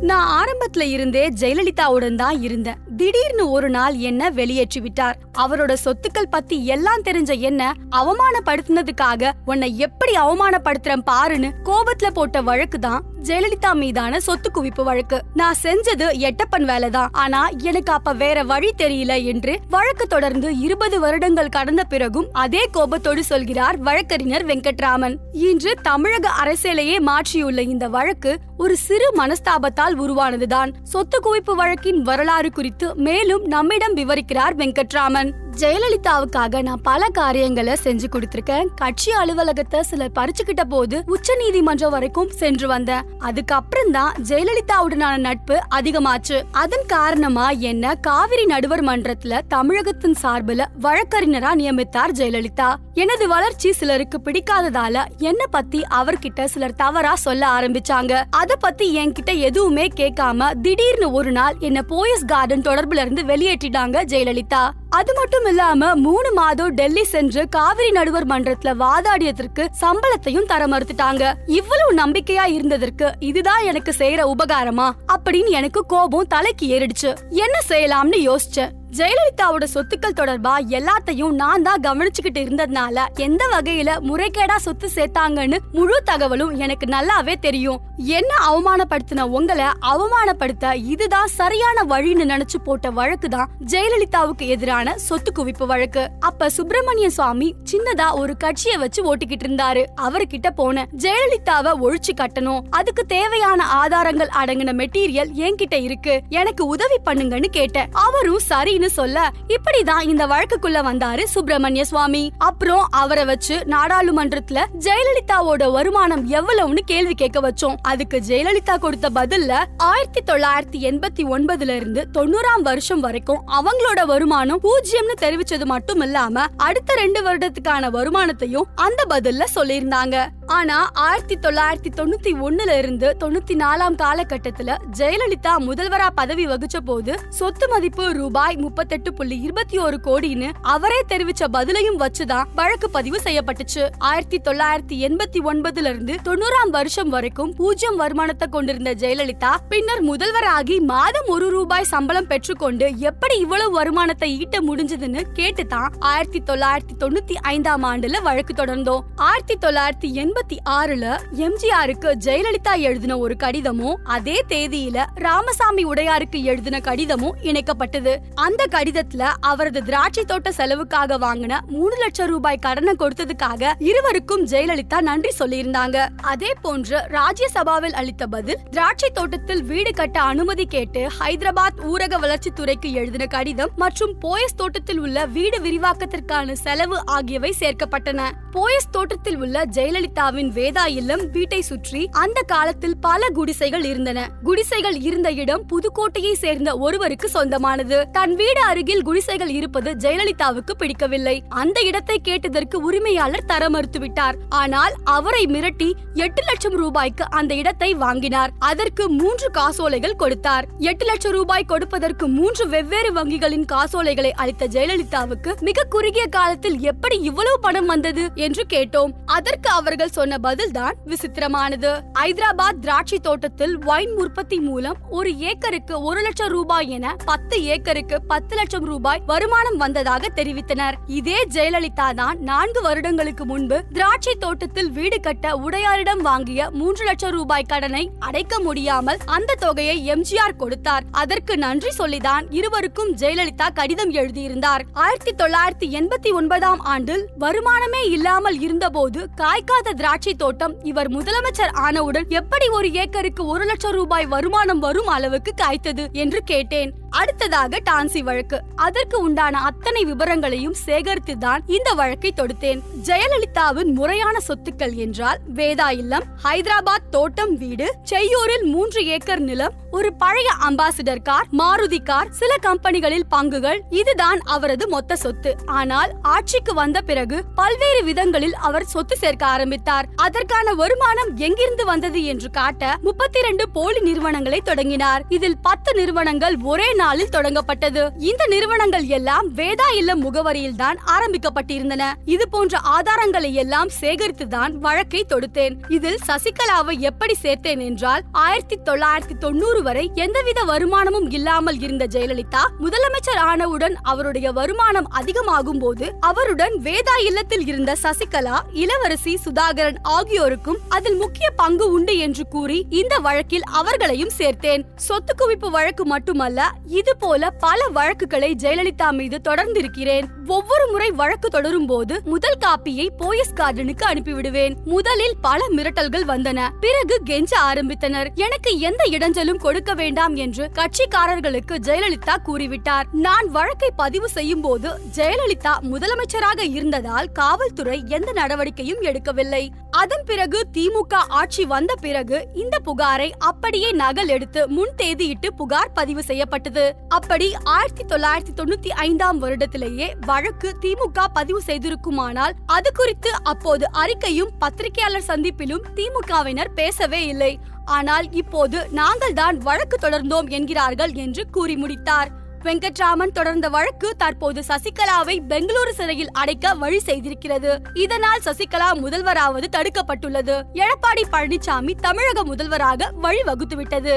நான் ஆரம்பத்துல இருந்தே ஜெயலலிதாவுடன் தான் இருந்தேன். திடீர்னு ஒரு நாள் என்ன வெளியேற்றி விட்டார். அவரோட சொத்துக்கள் பத்தி எல்லாம் தெரிஞ்ச என்ன அவமானப்படுத்தினதுக்காக உன்னை எப்படி அவமானப்படுத்துறேன் பாருன்னு கோபத்துல போட்ட வழக்கு தான் ஜெயலலிதா மீதான சொத்து குவிப்பு வழக்கு. நான் செஞ்சது எட்டப்பன் வேலைதான் ஆனா எனக்கு அப்ப வேற வழி தெரியல என்று வழக்கு தொடர்ந்து இருபது வருடங்கள் கடந்த பிறகும் அதே கோபத்தோடு சொல்கிறார் வழக்கறிஞர் வெங்கட்ராமன். இன்று தமிழக அரசியலையே மாற்றியுள்ள இந்த வழக்கு ஒரு சிறு மனஸ்தாபத்தால் உருவானதுதான். சொத்து குவிப்பு வழக்கின் வரலாறு குறித்து மேலும் நம்மிடம் விவரிக்கிறார் வெங்கட்ராமன். ஜெயலலிதாவுக்காக நான் பல காரியங்களை செஞ்சு கொடுத்திருக்கேன். கட்சி அலுவலகத்தை சிலர் பறிச்சுக்கிட்ட போது உச்ச நீதிமன்றம் வரைக்கும் சென்று வந்தேன். அதுக்கப்புறம் தான் ஜெயலலிதாவுடனான நட்பு அதிகமாச்சு. அதன் காரணமா என்ன? காவிரி நடுவர் மன்றத்துல தமிழகத்தின் சார்பில் வழக்கறிஞரா நியமித்தார் ஜெயலலிதா. எனது வளர்ச்சி சிலருக்கு பிடிக்காததால என்ன பத்தி அவர்கிட்ட சிலர் தவறா சொல்ல ஆரம்பிச்சாங்க. அத பத்தி என்கிட்ட எதுவுமே கேட்காம திடீர்னு ஒரு நாள் என்ன போயஸ் கார்டன் தொடர்புல இருந்து வெளியேற்றிட்டாங்க ஜெயலலிதா. அது மட்டும் இல்லாம மூணு மாதம் டெல்லி சென்று காவிரி நடுவர் மன்றத்துல வாதாடியதற்கு சம்பளத்தையும் தர மறுத்துட்டாங்க. இவ்வளவு நம்பிக்கையா இருந்ததற்கு இதுதான் எனக்கு செய்யற உபகாரமா? அப்படின்னு எனக்கு கோபம் தலைக்கு ஏறிடுச்சு. என்ன செய்யலாம்னு யோசிச்சேன். ஜெயலலிதாவோட சொத்துக்கள் தொடர்பா எல்லாத்தையும் நான் தான் கவனிச்சுக்கிட்டு இருந்ததுனால எந்த வகையில முறைகேடா சொத்து சேர்த்தாங்கன்னு முழு தகவலும் எனக்கு நல்லாவே தெரியும். என்ன அவமானப்படுத்தின உங்களை அவமானப்படுத்த இதுதான் சரியான வழின்னு நினைச்சு போட்ட வழக்கு தான் ஜெயலலிதாவுக்கு எதிரான சொத்து குவிப்பு வழக்கு. அப்ப சுப்பிரமணிய சுவாமி சின்னதா ஒரு கட்சியை வச்சு ஓட்டிக்கிட்டு இருந்தாரு. அவர்கிட்ட போனேன் ஜெயலலிதாவை ஒழிச்சு கட்டணும். அதுக்கு தேவையான ஆதாரங்கள் அடங்கின மெட்டீரியல் என்கிட்ட இருக்கு. எனக்கு உதவி பண்ணுங்கன்னு கேட்டேன். அவரும் சரி அப்படின்னு சொல்ல இப்படிதான் இந்த வழக்குக்குள்ள வந்தாரு சுப்பிரமணிய சுவாமி. அப்புறம் அவரை வச்சு நாடாளுமன்றத்துல ஜெயலலிதாவோட வருமானம் எவ்வளவுன்னு கேள்வி கேட்க வச்சோம். அதுக்கு ஜெயலலிதா கொடுத்த பதில்ல ஆயிரத்தி தொள்ளாயிரத்தி எண்பத்தி ஒன்பதுல இருந்து தொண்ணூறாம் வருஷம் வரைக்கும் அவங்களோட வருமானம் பூஜ்ஜியம்னு தெரிவிச்சது மட்டும் இல்லாம அடுத்த ரெண்டு வருடத்துக்கான வருமானத்தையும் அந்த பதில்ல சொல்லியிருந்தாங்க. ஆனா ஆயிரத்தி தொள்ளாயிரத்தி தொண்ணூத்தி ஒண்ணுல இருந்து தொண்ணூத்தி நாலாம் காலகட்டத்துல ஜெயலலிதா முதல்வரா பதவி வகிச்ச போது சொத்து மதிப்பு ரூபாய் முப்பத்தெட்டு புள்ளி இருபத்தி ஒரு கோடின்னு அவரே தெரிவிச்ச பதிலையும் வச்சுதான் வழக்கு பதிவு செய்யப்பட்டுச்சு. ஆயிரத்தி தொள்ளாயிரத்தி எண்பத்தி ஒன்பதுல இருந்து தொண்ணூறாம் வருஷம் வரைக்கும் பூஜ்ஜியம் வருமானத்தை கொண்டிருந்த ஜெயலலிதா பின்னர் முதல்வராகி மாதம் ஒரு ரூபாய் சம்பளம் பெற்றுக்கொண்டு எப்படி இவ்வளவு வருமானத்தை ஈட்ட முடிஞ்சதுன்னு கேட்டுதான் ஆயிரத்தி தொள்ளாயிரத்தி தொண்ணூத்தி ஐந்தாம் ஆண்டுல வழக்கு தொடர்ந்தோம். ஆயிரத்தி தொள்ளாயிரத்தி எண்பத்தி ஆறுல எம்ஜிஆருக்கு ஜெயலலிதா எழுதின ஒரு கடிதமும் அதே தேதியில ராமசாமி உடையாருக்கு எழுதின கடிதமும் இணைக்கப்பட்டது. அந்த கடிதத்துல அவரது திராட்சை தோட்ட செலவுக்காக வாங்கின மூணு லட்சம் ரூபாய் கடனை கொடுத்ததுக்காக இருவருக்கும் ஜெயலலிதா நன்றி சொல்லியிருந்தாங்க. அதே போன்று ராஜ்யசபாவில் அளித்த பதில் திராட்சை தோட்டத்தில் வீடு கட்ட அனுமதி கேட்டு ஹைதராபாத் ஊரக வளர்ச்சி துறைக்கு எழுதின கடிதம் மற்றும் போயஸ் தோட்டத்தில் உள்ள வீடு விரிவாக்கத்திற்கான செலவு ஆகியவை சேர்க்கப்பட்டன. போயஸ் தோட்டத்தில் உள்ள ஜெயலலிதா ஜெயலலிதாவின் வேதா இல்லம் வீட்டை சுற்றி அந்த காலத்தில் பல குடிசைகள் இருந்தன. குடிசைகள் இருந்த இடம் புதுக்கோட்டையை சேர்ந்த ஒருவருக்கு சொந்தமானது. தன் வீடு அருகில் குடிசைகள் இருப்பது ஜெயலலிதாவுக்கு பிடிக்கவில்லை. அந்த இடத்தை கேட்டதற்கு உரிமையாளர் தர மறுத்துவிட்டார். ஆனால் அவரை மிரட்டி எட்டு லட்சம் ரூபாய்க்கு அந்த இடத்தை வாங்கினார். அதற்கு மூன்று காசோலைகள் கொடுத்தார். எட்டு லட்சம் ரூபாய் கொடுப்பதற்கு மூன்று வெவ்வேறு வங்கிகளின் காசோலைகளை அளித்த ஜெயலலிதாவுக்கு மிக குறுகிய காலத்தில் எப்படி இவ்வளவு பணம் வந்தது என்று கேட்டோம். அதற்கு அவர்கள் சொன்ன பதில்தான் விசித்திரமானது. ஐதராபாத் திராட்சை தோட்டத்தில் வைன் உற்பத்தி மூலம் ஒரு ஏக்கருக்கு ஒரு லட்சம் ரூபாய் என பத்து ஏக்கருக்கு பத்து லட்சம் ரூபாய் வருமானம் வந்ததாக தெரிவித்தனர். இதே ஜெயலலிதா தான் நான்கு வருடங்களுக்கு முன்பு திராட்சை தோட்டத்தில் வீடு கட்ட உடையாரிடம் வாங்கிய மூன்று லட்சம் ரூபாய் கடனை அடைக்க முடியாமல் அந்த தொகையை எம்ஜிஆர் கொடுத்தார். அதற்கு நன்றி சொல்லிதான் இருவருக்கும் ஜெயலலிதா கடிதம் எழுதியிருந்தார். ஆயிரத்தி தொள்ளாயிரத்தி எண்பத்தி ஒன்பதாம் ஆண்டில் வருமானமே இல்லாமல் இருந்தபோது காய்க்காத திராட்சை தோட்டம் இவர் முதலமைச்சர் ஆனவுடன் எப்படி ஒரு ஏக்கருக்கு ஒரு லட்சம் ரூபாய் வருமானம் வரும் அளவுக்கு காய்த்தது என்று கேட்டேன். அடுத்ததாக டான்சி வழக்கு. அதற்கு உண்டான அத்தனை விவரங்களையும் சேகரித்து தான் இந்த வழக்கை தொடுத்தேன். ஜெயலலிதாவின் முறையான சொத்துக்கள் என்றால் வேதா இல்லம் ஹைதராபாத் தோட்டம் வீடு செய்யூரில் மூன்று ஏக்கர் நிலம் ஒரு பழைய அம்பாசிடர் கார் மாருதி கார் சில கம்பெனிகளில் பங்குகள் இதுதான் அவரது மொத்த சொத்து. ஆனால் ஆட்சிக்கு வந்த பிறகு பல்வேறு விதங்களில் அவர் சொத்து சேர்க்க ஆரம்பித்தார். அதற்கான வருமானம் எங்கிருந்து வந்தது என்று காட்ட முப்பத்தி ரெண்டு போலி நிறுவனங்களை தொடங்கினார். இதில் பத்து நிறுவனங்கள் ஒரே நாளில் தொடங்கப்பட்டது. இந்த நிறுவனங்கள் எல்லாம் வேதா இல்லம் முகவரியில் தான் ஆரம்பிக்கப்பட்டிருந்தன. இது போன்ற ஆதாரங்களை எல்லாம் சேர்த்து தான் வழக்கை தொடுத்தேன். இதில் சசிகலாவை எப்படி சேர்த்தேன் என்றால் ஆயிரத்தி தொள்ளாயிரத்தி தொண்ணூறு வரை எந்தவித வருமானமும் இல்லாமல் இருந்த ஜெயலலிதா முதலமைச்சர் ஆனவுடன் அவருடைய வருமானம் அதிகமாகும் போது அவருடன் வேதா இல்லத்தில் இருந்த சசிகலா இளவரசி சுதாகரன் ஆகியோருக்கும் அதில் முக்கிய பங்கு உண்டு என்று கூறி இந்த வழக்கில் அவர்களையும் சேர்த்தேன். சொத்து குவிப்பு வழக்கு மட்டுமல்ல இது போல பல வழக்குகளை ஜெயலலிதா மீது தொடர்ந்திருக்கிறேன். ஒவ்வொரு முறை வழக்கு தொடரும் போது முதல் காப்பியை போயஸ் கார்டனுக்கு அனுப்பிவிடுவேன். முதலில் பல மிரட்டல்கள் வந்தன. பிறகு கெஞ்ச ஆரம்பித்தனர். எனக்கு எந்த இடைஞ்சலும் கொடுக்க வேண்டாம் என்று கட்சிக்காரர்களுக்கு ஜெயலலிதா கூறிவிட்டார். நான் வழக்கை பதிவு செய்யும் போது ஜெயலலிதா முதலமைச்சராக இருந்ததால் காவல்துறை எந்த நடவடிக்கையும் எடுக்கவில்லை. அதன் பிறகு திமுக ஆட்சி வந்த பிறகு இந்த புகாரை அப்படியே நகல் எடுத்து முன் தேதியிட்டு புகார் பதிவு செய்யப்பட்டது. அப்படி ஆயிரத்தி தொள்ளாயிரத்தி தொண்ணூத்தி ஐந்தாம் வருடத்திலேயே வழக்கு திமுக பதிவு செய்திருக்குமானால் அது குறித்து அப்போது அறிக்கையும் பத்திரிகையாளர் சந்திப்பிலும் திமுகவினர் பேசவே இல்லை. ஆனால் இப்போது நாங்கள் தான் வழக்கு தொடர்ந்தோம் என்கிறார்கள் என்று கூறி முடித்தார். வெங்கட்ராமன் தொடர்ந்த வழக்கு தற்போது சசிகலாவை பெங்களூரு சிறையில் அடைக்க வழி செய்திருக்கிறது. இதனால் சசிகலா முதல்வராவது தடுக்கப்பட்டுள்ளது. எடப்பாடி பழனிசாமி தமிழக முதல்வராக வழிவகுத்துவிட்டது.